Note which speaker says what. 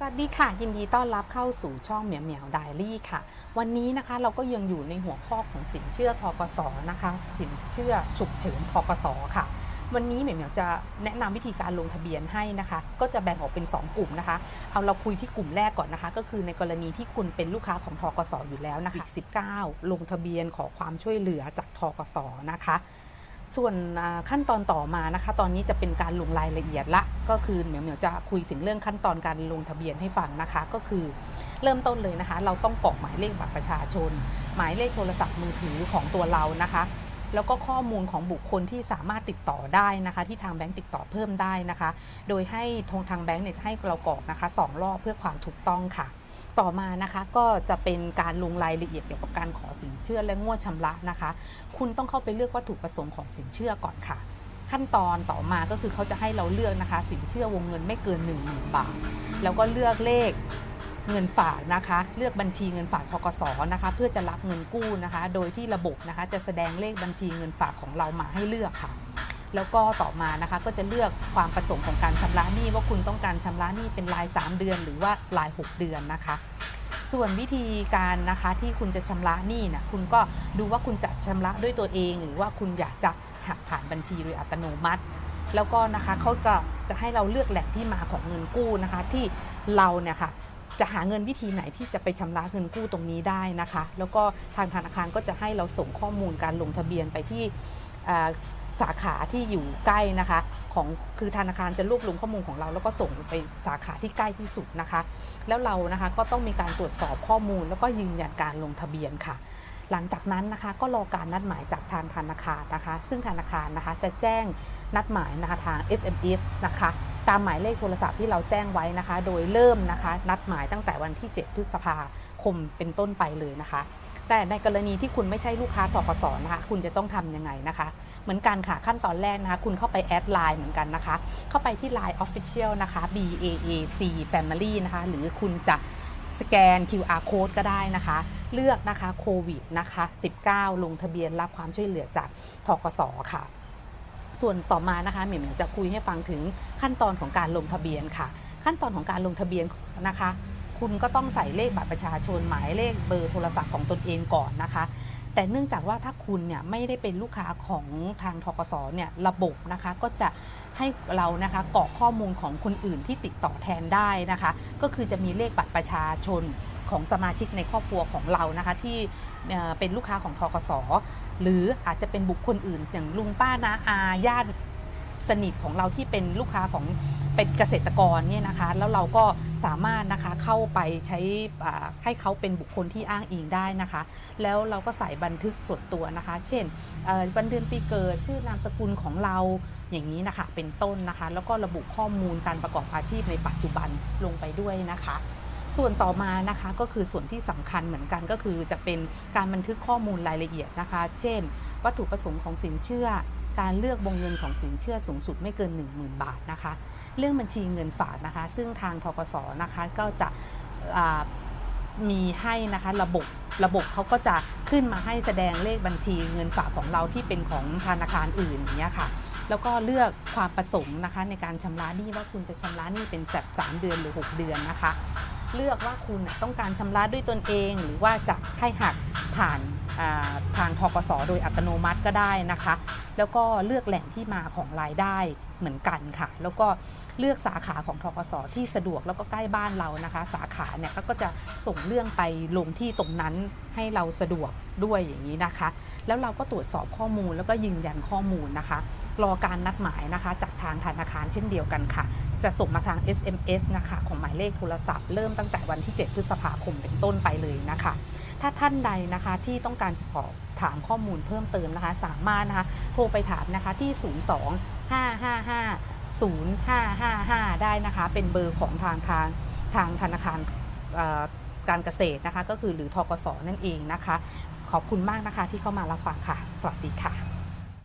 Speaker 1: สวัสดีค่ะ ยินดีต้อนรับเข้าสู่ช่องเหมียวเหมียวไดรี่ค่ะ วันนี้นะคะเราก็ยังอยู่ในหัวข้อของสินเชื่อทกสนะคะ สินเชื่อฉุกเฉินทกสค่ะ วันนี้เหมียวเหมียวจะแนะนำวิธีการลงทะเบียนให้นะคะ ก็จะแบ่งออกเป็น 2 กลุ่มนะคะ เอาเราคุยที่กลุ่มแรกก่อนนะคะ ก็คือในกรณีที่คุณเป็นลูกค้าของทกสอยู่แล้วนะคะ19 ลงทะเบียนขอความช่วยเหลือจากทกสนะคะ ส่วนขั้นตอนต่อมานะคะ ตอนนี้จะเป็นการลงรายละเอียดละ ก็คือเหมียวเหมียวจะคุยถึงเรื่องขั้นตอนการลงทะเบียนให้ฟังนะคะ ก็คือเริ่มต้นเลยนะคะ เราต้องกรอกหมายเลขบัตรประชาชน หมายเลขโทรศัพท์มือถือของตัวเรานะคะ แล้วก็ข้อมูลของบุคคลที่สามารถติดต่อได้นะคะ ที่ทางแบงก์ติดต่อเพิ่มได้นะคะ โดยให้ทงทางแบงก์เนี่ยจะให้เรากรอกนะคะสองรอบเพื่อความถูกต้องค่ะ ต่อมานะคะก็จะเป็นการลงรายละเอียดเกี่ยวกับการขอสินเชื่อและงวดชำระนะคะ คุณต้องเข้าไปเลือกวัตถุประสงค์ของสินเชื่อก่อนค่ะ ขั้นตอนต่อมาก็คือเขาจะให้เราเลือกนะคะ สินเชื่อวงเงินไม่เกิน 1 0,000 บาท แล้วก็เลือกเลขเงินฝากนะคะ เลือกบัญชีเงินฝากทกสนะคะ เพื่อจะรับเงินกู้นะคะ โดยที่ระบบนะคะ จะแสดงเลขบัญชีเงินฝากของเรามาให้เลือกค่ะ แล้วก็ต่อมานะคะก็จะเลือกความประสงค์ของการชำระหนี้ว่าคุณต้องการชำระหนี้เป็นราย 3 เดือน หรือว่าราย 6 เดือนนะคะ ส่วนวิธีการนะคะที่คุณจะชำระหนี้นะคุณก็ดูว่าคุณจะชำระด้วยตัวเอง หรือว่าคุณอยากจะหักผ่านบัญชีโดยอัตโนมัติ แล้วก็นะคะเขาก็จะให้เราเลือกแหล่งที่มาของเงินกู้นะคะที่เราเนี่ยค่ะจะหาเงินวิธีไหนที่จะไปชำระเงินกู้ตรงนี้ได้นะคะ แล้วก็ทางธนาคารก็จะให้เราส่งข้อมูลการลงทะเบียนไปที่อ่า สาขาที่อยู่ใกล้นะคะของคือธนาคารจะรวบรวมข้อมูลของเรา แล้วก็ส่งไปสาขาที่ใกล้ที่สุดนะคะ แล้วเรานะคะก็ต้องมีการตรวจสอบข้อมูล แล้วก็ยืนยันการลงทะเบียนค่ะ หลังจากนั้นนะคะก็รอการนัดหมายจากทางธนาคารนะคะ ซึ่งธนาคารนะคะจะแจ้งนัดหมายนะคะทาง SMS นะคะตามหมายเลขโทรศัพท์ที่เราแจ้งไว้นะคะ โดยเริ่มนะคะ นัดหมายตั้งแต่วันที่ 7 พฤษภาคมเป็นต้นไปเลยนะคะ แต่ในกรณีที่คุณไม่ใช่ลูกค้าทกสนะคะคุณจะต้องทำยังไงนะคะ เหมือนกันค่ะขั้นตอนแรกนะคะคุณเข้าไปแอดไลน์เหมือนกันนะคะ เข้าไปที่ Line Official นะคะ B A A C Family นะคะหรือคุณจะสแกน QR code ก็ได้นะคะ เลือกนะคะโควิดนะคะ 19 ลงทะเบียนรับความช่วยเหลือจากทกสค่ะ ส่วนต่อมานะคะเหมียมจะคุยให้ฟังถึงขั้นตอนของการลงทะเบียนค่ะ ขั้นตอนของการลงทะเบียนนะคะ คุณก็ต้องใส่เลขบัตรประชาชนหมายเลขเบอร์โทรศัพท์ของตนเองก่อนนะคะ แต่เนื่องจากว่าถ้าคุณเนี่ยไม่ได้เป็นลูกค้าของทางทกสเนี่ยระบบนะคะก็จะให้เรานะคะกรอกข้อมูลของคนอื่นที่ติดต่อแทนได้นะคะ ก็คือจะมีเลขบัตรประชาชนของสมาชิกในครอบครัวของเรานะคะ ที่เป็นลูกค้าของทกสหรืออาจจะเป็นบุคคลอื่น อย่างลุงป้านาอาญาติสนิทของเราที่เป็นลูกค้าของ เป็นเกษตรกรเนี่ยนะคะแล้วเราก็สามารถนะคะเข้าไปใช้ให้เขาเป็นบุคคลที่อ้างอิงได้นะคะ แล้วเราก็ใส่บันทึกส่วนตัวนะคะ เช่นวันเดือนปีเกิดชื่อนามสกุลของเราอย่างนี้นะคะเป็นต้นนะคะ แล้วก็ระบุข้อมูลการประกอบอาชีพในปัจจุบันลงไปด้วยนะคะส่วนต่อมานะคะก็คือส่วนที่สำคัญเหมือนกันก็คือจะเป็นการบันทึกข้อมูลรายละเอียดนะคะ เช่น วัตถุประสงค์ของสินเชื่อ การเลือกวงเงินของสินเชื่อสูงสุดไม่เกิน 10,000 บาทนะคะ เรื่องบัญชีเงินฝากนะคะ ซึ่งทางทกสนะคะก็จะมีให้นะคะระบบระบบเขาก็จะขึ้นมาให้แสดงเลขบัญชีเงินฝากของเราที่เป็นของธนาคารอื่นอย่างเงี้ยค่ะแล้วก็เลือกความประสงค์นะคะในการชำระหนี้ว่าคุณจะชำระหนี้เป็นแบบสามเดือนหรือ 6 เดือนนะคะ เลือกว่าคุณต้องการชำระด้วยตนเอง หรือว่าจะให้หักผ่าน อ่าทางทกสโดยอัตโนมัติก็ได้นะคะ แล้วก็เลือกแหล่งที่มาของรายได้เหมือนกันค่ะ แล้วก็เลือกสาขาของทกสที่สะดวกแล้วก็ใกล้บ้านเรานะคะ สาขาเนี่ยก็จะส่งเรื่องไปลงที่ตรงนั้นให้เราสะดวกด้วยอย่างนี้นะคะ แล้วเราก็ตรวจสอบข้อมูลแล้วก็ยืนยันข้อมูลนะคะ รอการนัดหมายนะคะ จากทางธนาคารเช่นเดียวกันค่ะ จะส่งมาทาง SMS นะคะของหมายเลขโทรศัพท์ เริ่มตั้งแต่วันที่ 7 พฤษภาคมเป็นต้นไปเลยนะคะ ถ้าท่านใดนะคะที่ต้องการจะสอบถามข้อมูลเพิ่มเติมนะคะ สามารถนะคะโทรไปถามนะคะที่ 02 555 0555 ได้นะคะ เป็นเบอร์ของทางทางทางธนาคารการเกษตรนะคะ ก็คือหรือทกสนั่นเองนะคะ ขอบคุณมากนะคะที่เข้ามารับฟังค่ะ สวัสดีค่ะ